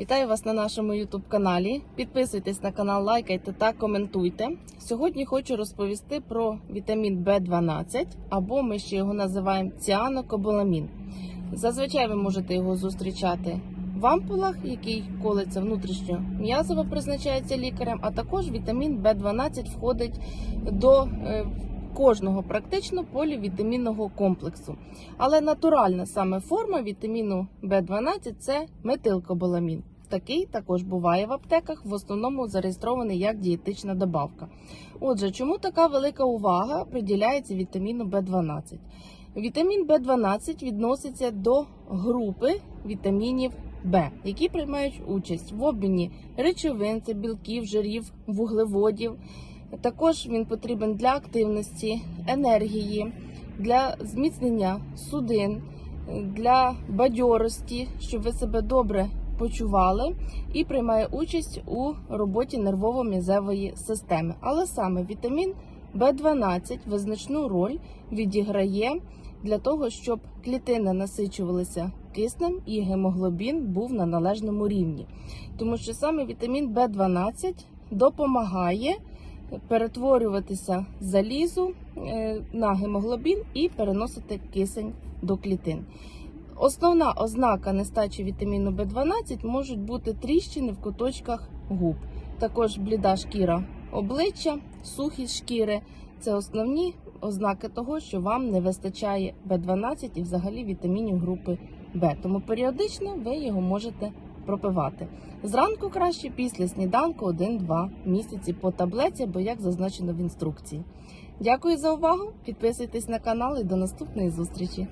Вітаю вас на нашому youtube каналі. Підписуйтесь на канал, лайкайте та коментуйте. Сьогодні хочу розповісти про вітамін В12, або ми ще його називаємо ціанокобаламін. Зазвичай ви можете його зустрічати в ампулах, який колиться внутрішньо м'язово призначається лікарем, а також вітамін В12 входить до е, кожного практично полівітамінного комплексу. Але натуральна саме форма вітаміну В12 це метилкобаламін. Такий також буває в аптеках, в основному зареєстрований як дієтична добавка. Отже, чому така велика увага приділяється вітаміну В12? Вітамін В12 відноситься до групи вітамінів В, які приймають участь в обміні речовин, це білків, жирів, вуглеводів. Також він потрібен для активності, енергії, для зміцнення судин, для бадьорості, щоб ви себе добре почували, і приймає участь у роботі нервово-м'язевої системи. Але саме вітамін В12 визначну роль відіграє для того, щоб клітини насичувалися киснем і гемоглобін був на належному рівні. Тому що саме вітамін В12 допомагає перетворюватися залізу е, на гемоглобін і переносити кисень до клітин. Основна ознака нестачі вітаміну В12 можуть бути тріщини в куточках губ, також бліда шкіра обличчя, сухість шкіри. Це основні ознаки того, що вам не вистачає В12 і взагалі вітамінів групи В. Тому періодично ви його можете пропивати. Зранку краще після сніданку 1-2 місяці по таблеці, або як зазначено в інструкції. Дякую за увагу! Підписуйтесь на канал і до наступної зустрічі!